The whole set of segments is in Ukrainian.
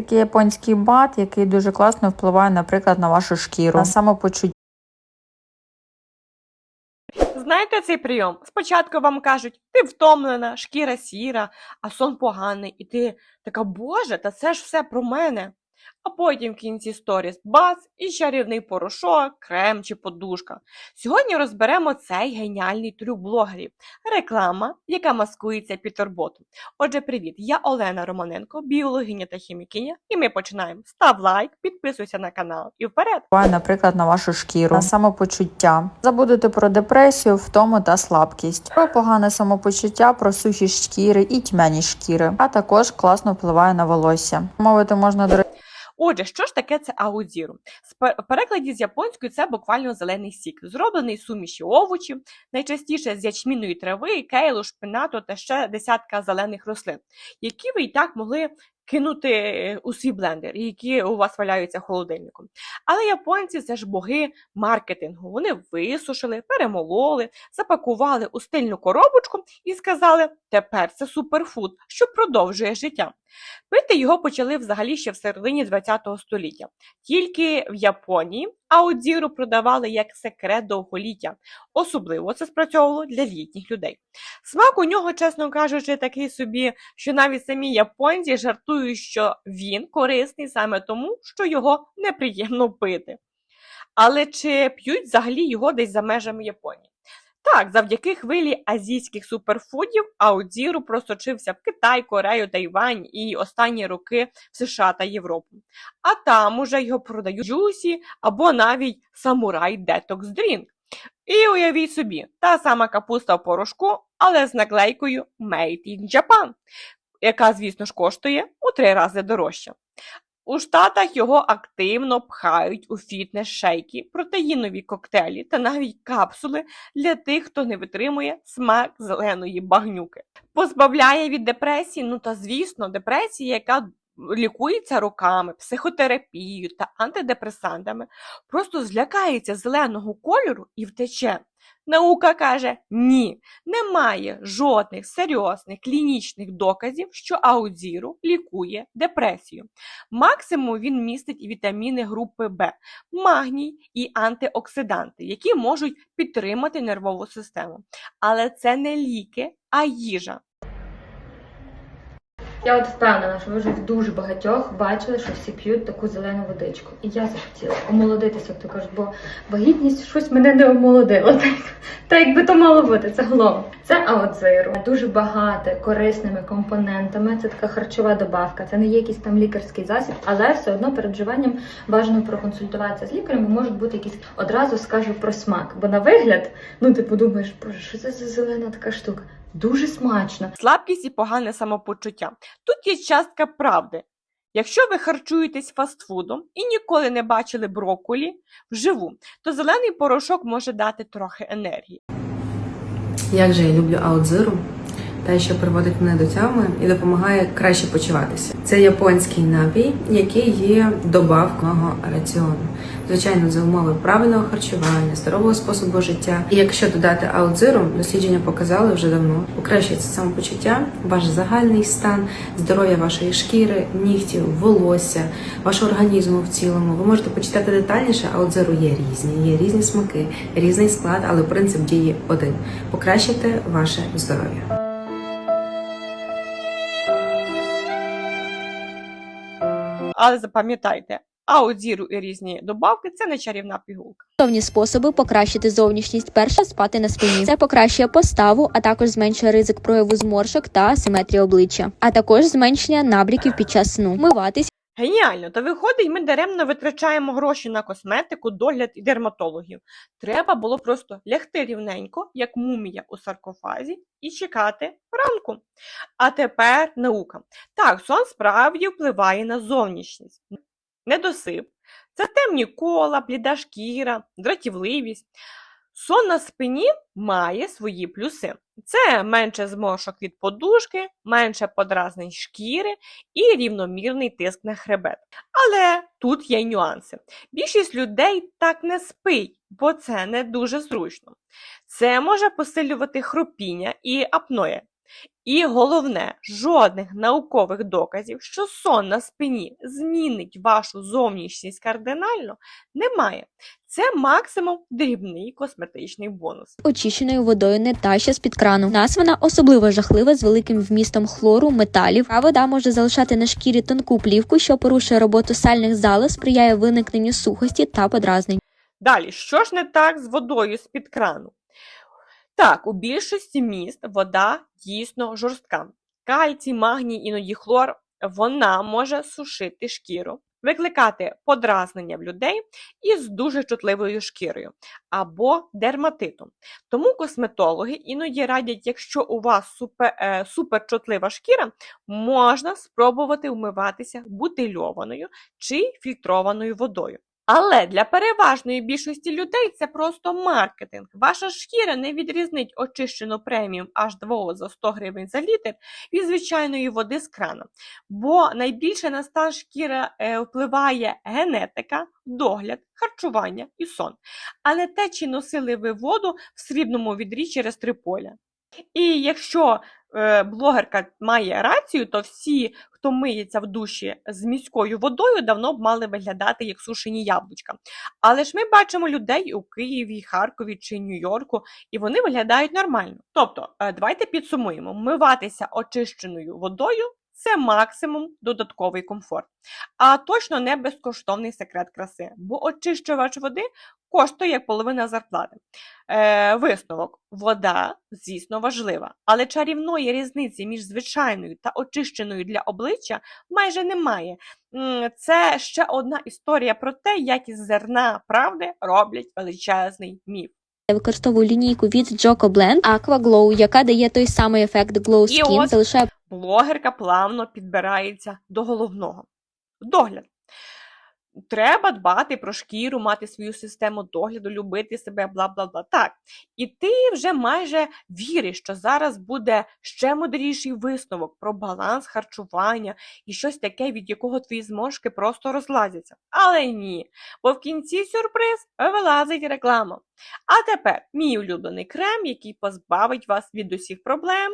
Такий японський бат, який дуже класно впливає, наприклад, на вашу шкіру, на самопочуття. Знаєте цей прийом? Спочатку вам кажуть, ти втомлена, шкіра сіра, а сон поганий, і ти така, боже, та це ж все про мене. А потім в кінці сторіс бац і чарівний порошок, крем чи подушка. Сьогодні розберемо цей геніальний трюк блогерів. Реклама, яка маскується під турботу. Отже, привіт! Я Олена Романенко, біологиня та хімікиня, і ми починаємо. Став лайк, підписуйся на канал і вперед! наприклад, на вашу шкіру, на самопочуття. Забудете про депресію, втому та слабкість, про погане самопочуття, про сухі шкіри і тьмяні шкіри, а також класно впливає на волосся. Мовити можна до Отже, що ж таке це аудзіру? З В перекладі з японської це буквально зелений сік, зроблений суміші овочів, найчастіше з ячмінної трави, кейлу, шпинату та ще десятка зелених рослин, які ви і так могли кинути усі у свій блендер, які у вас валяються холодильником. Але японці це ж боги маркетингу. Вони висушили, перемололи, запакували у стильну коробочку і сказали: тепер це суперфуд, що продовжує життя. Пити його почали взагалі ще в середині ХХ століття. Тільки в Японії аудзіру продавали як секрет довголіття. Особливо це спрацьовувало для літніх людей. Смак у нього, чесно кажучи, такий собі, що навіть самі японці жартують, що він корисний саме тому, що його неприємно пити. Але чи п'ють взагалі його десь за межами Японії? Так, завдяки хвилі азійських суперфудів аудзіру просочився в Китай, Корею, Тайвань і останні роки в США та Європу. А там уже його продають джусі або навіть самурай детокс дрінк. І уявіть собі, та сама капуста в порошку, але з наклейкою Made in Japan, яка, звісно ж, коштує у три рази дорожче. У Штатах його активно пхають у фітнес-шейки, протеїнові коктейлі та навіть капсули для тих, хто не витримує смак зеленої багнюки. Позбавляє від депресії, ну та звісно, депресія, яка лікується роками, психотерапією та антидепресантами, просто злякається зеленого кольору і втече. Наука каже ні, немає жодних серйозних клінічних доказів, що аудзіру лікує депресію. Максимум він містить вітаміни групи Б, магній і антиоксиданти, які можуть підтримати нервову систему. Але це не ліки, а їжа. Я от впевнена, що ви вже в дуже багатьох бачили, що всі п'ють таку зелену водичку. І я захотіла омолодитися, як то кажуть, бо вагітність щось мене не омолодило. Так, так якби то мало бути, це головне. Це аоциру. Дуже багато корисними компонентами. Це така харчова добавка. Це не є якийсь там лікарський засіб, але все одно перед вживанням бажано проконсультуватися з лікарем. бо Можуть бути якісь одразу скажу про смак. Бо на вигляд, ну ти подумаєш, боже, що це за зелена така штука? Дуже смачно. слабкість і погане самопочуття. Тут є частка правди. Якщо ви харчуєтесь фастфудом і ніколи не бачили брокколі вживу, то зелений порошок може дати трохи енергії. Як же я люблю аудзиру, те, що приводить мене до тями і допомагає краще почуватися. Це японський напій, який є добавкою раціону. Звичайно, за умови правильного харчування, здорового способу життя. І якщо додати аудзиру, дослідження показали вже давно, покращується самопочуття, ваш загальний стан, здоров'я вашої шкіри, нігтів, волосся, вашого організму в цілому. Ви можете почитати детальніше, аудзиру є різні, є різні смаки, різний склад, але принцип дії один: покращити ваше здоров'я. Але запам'ятайте, аудзіру і різні добавки це не чарівна пігулка. Зовні способи покращити зовнішність. Перше спати на спині. Це покращує поставу, а також зменшує ризик прояву зморшок та асиметрії обличчя, а також зменшення набріків під час сну. Миватись Геніально, то виходить, ми даремно витрачаємо гроші на косметику, догляд і дерматологів. Треба було просто лягти рівненько, як мумія у саркофазі, і чекати ранку. А тепер наука. Так, сон справді впливає на зовнішність. Недосип. Це темні кола, бліда шкіра, дратівливість. Сон на спині має свої плюси. Це менше зморшок від подушки, менше подразнень шкіри і рівномірний тиск на хребет. Але тут є нюанси. Більшість людей так не спить, бо це не дуже зручно. Це може посилювати хропіння і апноє. І головне, жодних наукових доказів, що сон на спині змінить вашу зовнішність кардинально, немає. Це максимум дрібний косметичний бонус. очищеною водою не та що з-під крану. Нас вона особливо жахлива з великим вмістом хлору, металів. А вода може залишати на шкірі тонку плівку, що порушує роботу сальних залоз, сприяє виникненню сухості та подразнень. Далі, що ж не так з водою з-під крану? Так, у більшості міст вода дійсно жорстка. Кальцій, магній, іноді хлор, вона може сушити шкіру, викликати подразнення в людей із дуже чутливою шкірою або дерматитом. Тому косметологи іноді радять, якщо у вас супер, е, суперчутлива шкіра, можна спробувати вмиватися бутильованою чи фільтрованою водою. Але для переважної більшості людей це просто маркетинг. Ваша шкіра не відрізнить очищену преміум H2O за 100 гривень за літр від звичайної води з крана. Бо найбільше на стан шкіри е, впливає генетика, догляд, харчування і сон. Але те, чи носили ви воду в срібному відрі через три поля. І якщо е, блогерка має рацію, то всі, хто миється в душі з міською водою, давно б мали виглядати як сушені яблучка. Але ж ми бачимо людей у Києві, Харкові чи Нью-Йорку, і вони виглядають нормально. Тобто, е, давайте підсумуємо: миватися очищеною водою це максимум додатковий комфорт. А точно не безкоштовний секрет краси, бо очищувач води коштує як половина зарплати. Е, висновок: вода, звісно, важлива, але чарівної різниці між звичайною та очищеною для обличчя майже немає. Це ще одна історія про те, як із зерна правди роблять величезний міф. Я використовую лінійку від Joko Blend Aqua Glow, яка дає той самий ефект Glow І от- залишає блогерка плавно підбирається до головного. Догляд. Треба дбати про шкіру, мати свою систему догляду, любити себе, бла бла бла. Так. І ти вже майже віриш, що зараз буде ще мудріший висновок про баланс харчування і щось таке, від якого твої зморшки просто розлазяться. Але ні, бо в кінці сюрприз вилазить реклама. А тепер мій улюблений крем, який позбавить вас від усіх проблем,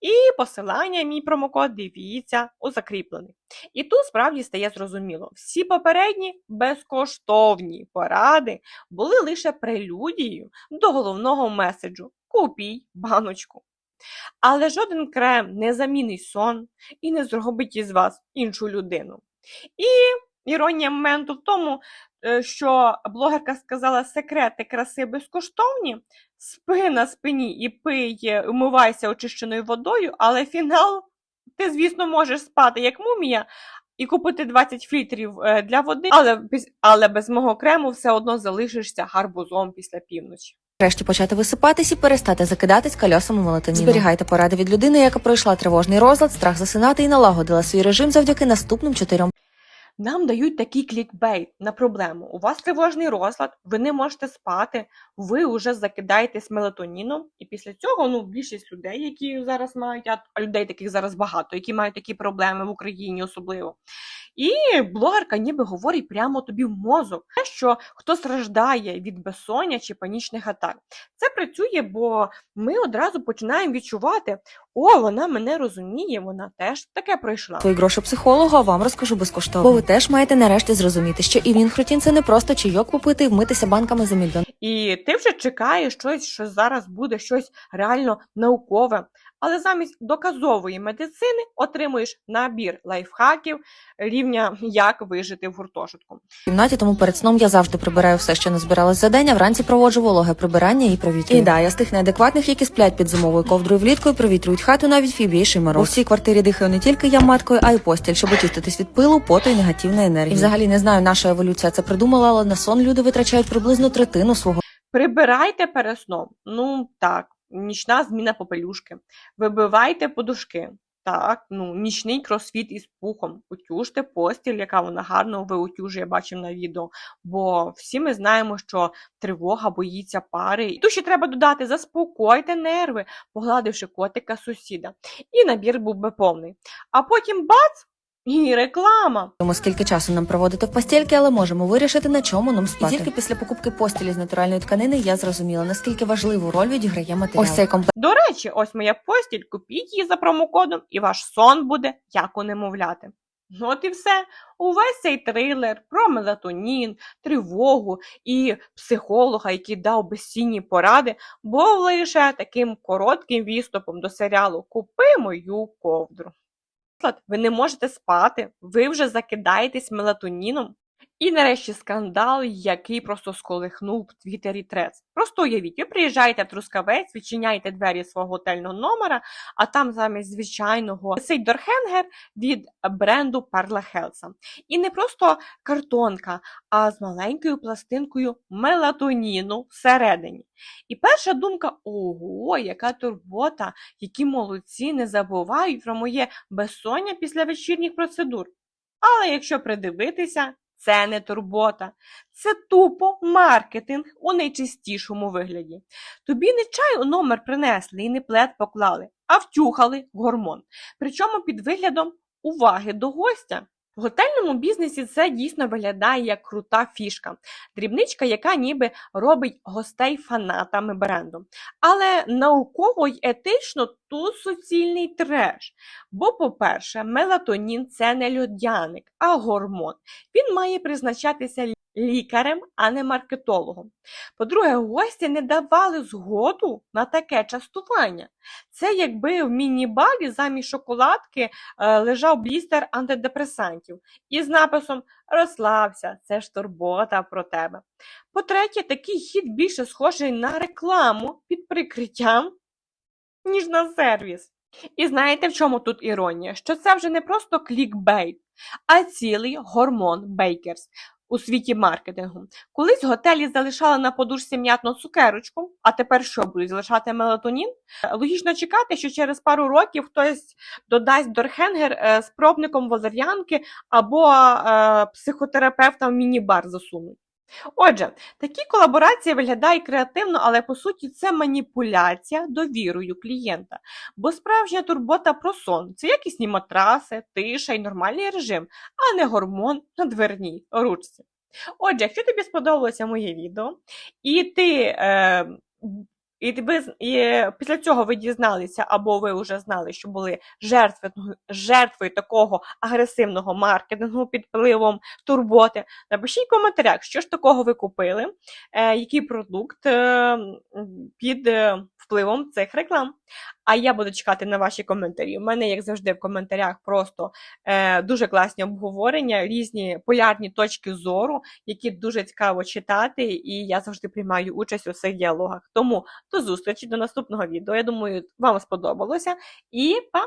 і посилання, мій промокод дивіться у закріплений. І тут справді стає зрозуміло, всі попередні безкоштовні поради були лише прелюдією до головного меседжу Купій баночку. Але жоден крем не замінить сон і не зробить із вас іншу людину. І іронія моменту в тому, е, що блогерка сказала секрети краси безкоштовні, спи на спині і пий, е, умивайся очищеною водою, але фінал ти, звісно, можеш спати як мумія і купити 20 фільтрів е, для води, але без, але без мого крему все одно залишишся гарбузом після півночі. Врешті почати висипатись і перестати закидатись кольосами молотоніну. Зберігайте поради від людини, яка пройшла тривожний розлад, страх засинати і налагодила свій режим завдяки наступним чотирьом Нам дають такий клікбейт на проблему. У вас тривожний розлад, ви не можете спати, ви вже закидаєтесь мелатоніном, і після цього ну більшість людей, які зараз мають, а людей таких зараз багато, які мають такі проблеми в Україні особливо. І блогерка ніби говорить прямо тобі в мозок, що хто страждає від безсоння чи панічних атак. Це працює, бо ми одразу починаємо відчувати, о, вона мене розуміє, вона теж таке пройшла. Твої гроші психологу, а вам розкажу безкоштовно. Теж маєте нарешті зрозуміти, що і вінхрутін це не просто чайок попити і вмитися банками за мільйон. І ти вже чекаєш щось, що зараз буде щось реально наукове. Але замість доказової медицини отримуєш набір лайфхаків рівня як вижити в гуртожитку. В кімнаті, тому перед сном я завжди прибираю все, що не збиралось за день, а вранці проводжу вологе прибирання і провітрюю. І да, я з тих неадекватних, які сплять під зимовою ковдрою влітку і провітрюють хату навіть фібійший мороз. У всій квартирі дихаю не тільки я маткою, а й постіль, щоб очиститись від пилу, поту і негативної енергії. І взагалі не знаю, наша еволюція це придумала, але на сон люди витрачають приблизно третину свого Прибирайте перед сном. Ну так, нічна зміна попелюшки. Вибивайте подушки. Так, ну, нічний кросфіт із пухом. Утюжте постіль, яка вона гарно виутюжує, бачимо на відео. Бо всі ми знаємо, що тривога боїться пари. І тут ще треба додати: заспокойте нерви, погладивши котика сусіда. І набір був би повний. А потім бац! І реклама. Тому скільки часу нам проводити в постільки, але можемо вирішити, на чому нам спати. І тільки після покупки постілі з натуральної тканини я зрозуміла, наскільки важливу роль відіграє матеріал. Ось цей комплект До речі, ось моя постіль, купіть її за промокодом, і ваш сон буде як у немовляти. Ну от і все. Увесь цей трилер про мелатонін, тривогу і психолога, який дав безцінні поради, був лише таким коротким відступом до серіалу Купи мою ковдру. Ви не можете спати, ви вже закидаєтесь мелатоніном. І нарешті скандал, який просто сколихнув в Твіттері трец. Просто уявіть, ви приїжджаєте в Трускавець, відчиняєте двері свого готельного номера, а там замість звичайного висить дорхенгер від бренду Перла Хелса. І не просто картонка, а з маленькою пластинкою мелатоніну всередині. І перша думка: ого, яка турбота, які молодці, не забувають про моє безсоння після вечірніх процедур. Але якщо придивитися, це не турбота, це тупо маркетинг у найчистішому вигляді. Тобі не чай у номер принесли і не плед поклали, а втюхали гормон. Причому під виглядом уваги до гостя. В готельному бізнесі це дійсно виглядає як крута фішка, дрібничка, яка ніби робить гостей фанатами бренду. Але науково й етично тут суцільний треш. Бо, по-перше, мелатонін це не льодяник, а гормон. Він має призначатися лікарем, а не маркетологом. По-друге, гості не давали згоду на таке частування. Це якби в міні-барі замість шоколадки е, лежав блістер антидепресантів із написом Розслабся, це ж турбота про тебе. По-третє, такий хід більше схожий на рекламу під прикриттям, ніж на сервіс. І знаєте, в чому тут іронія? Що це вже не просто клікбейт, а цілий гормон Бейкерс у світі маркетингу. Колись готелі залишали на подушці м'ятну цукерочку, а тепер що будуть залишати мелатонін? Е, Логічно чекати, що через пару років хтось додасть дорхенгер е, з пробником возер'янки або е, психотерапевта в міні-бар засунуть. Отже, такі колаборації виглядають креативно, але по суті це маніпуляція довірою клієнта. Бо справжня турбота про сон це якісні матраси, тиша і нормальний режим, а не гормон на дверній ручці. Отже, якщо тобі сподобалося моє відео, і ти. Е, і з- і після цього ви дізналися, або ви вже знали, що були жертви, жертвою такого агресивного маркетингу під впливом турботи. Напишіть в коментарях, що ж такого ви купили, е, який продукт е, під е, впливом цих реклам. А я буду чекати на ваші коментарі. У мене, як завжди, в коментарях просто е, дуже класні обговорення, різні полярні точки зору, які дуже цікаво читати, і я завжди приймаю участь у цих діалогах. Тому до зустрічі, до наступного відео. Я думаю, вам сподобалося. І па!